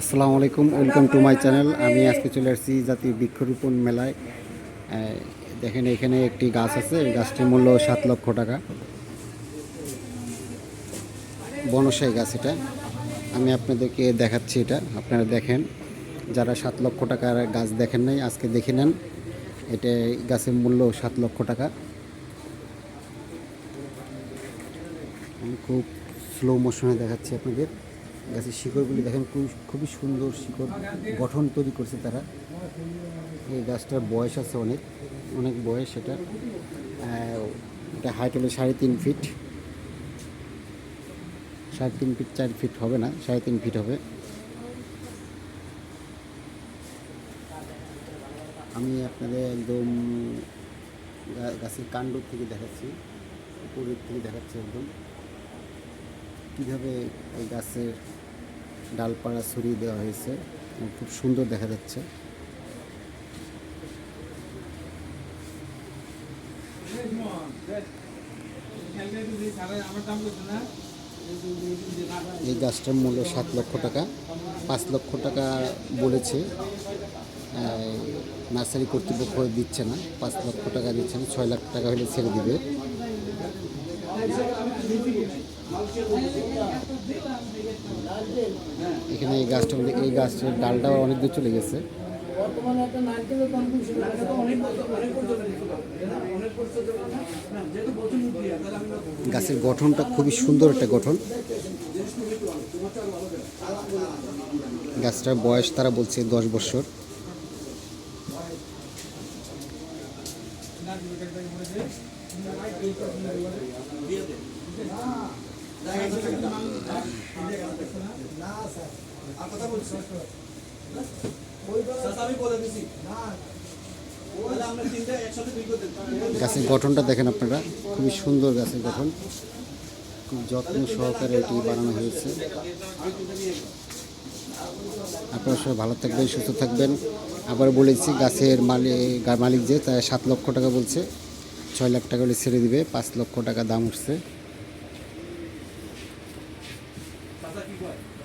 আসসালামু আলাইকুম, welcome to my channel. আমি আজকে চলে আসছি জাতীয় বৃক্ষরোপণ মেলায়। দেখেন এখানে একটি গাছ আছে, এই গাছটির মূল্য সাত লক্ষ টাকা। বনসাই গাছ এটা। আমি আপনাদেরকে দেখাচ্ছি এটা, আপনারা দেখেন। যারা সাত লক্ষ টাকার গাছ দেখেন নাই, আজকে দেখে নেন। এটা গাছের মূল্য সাত লক্ষ টাকা। আমি খুব স্লো মোশনে দেখাচ্ছি আপনাদের। গাছের শিকড়গুলি দেখেন খুব খুবই সুন্দর শিকড় গঠন তৈরি করছে তারা। এই গাছটার বয়স আছে অনেক অনেক বয়স এটা। এটা হাইট হলো সাড়ে তিন ফিট সাড়ে তিন ফিট চার ফিট হবে না, সাড়ে তিন ফিট হবে। আমি আপনাদের একদম গাছের কাণ্ড থেকে দেখাচ্ছি, উপরের থেকে দেখাচ্ছি একদম। কীভাবে এই গাছের ডালপালা ছড়িয়ে দেওয়া হয়েছে। খুব সুন্দর দেখা যাচ্ছে। এই গাছটার মূল্য সাত লক্ষ টাকা, পাঁচ লক্ষ টাকা বলেছে। নার্সারি কর্তৃপক্ষ দিচ্ছে না, পাঁচ লক্ষ টাকা দিচ্ছে না, ছয় লাখ টাকা হলে ছেড়ে দিবে। এখানে এই গাছটা এই গাছের ডালটাও অনেক দূর চলে গেছে। তাহলে আমি গাছের গঠনটা খুবই সুন্দর একটা গঠন। গাছটার বয়স তারা বলছে দশ বছর। গাছের গঠনটা দেখেন আপনারা। খুবই সুন্দর গাছের গঠন। খুব যত্ন সহকারে এটি বানানো হয়েছে। আপনারা সবাই ভালো থাকবেন, সুস্থ থাকবেন। আবার বলেছি গাছের মালিক মালিক যে, তার সাত লক্ষ টাকা বলছে। ছয় লাখ টাকা হলে ছেড়ে দিবে, পাঁচ লক্ষ টাকা দাম উঠছে।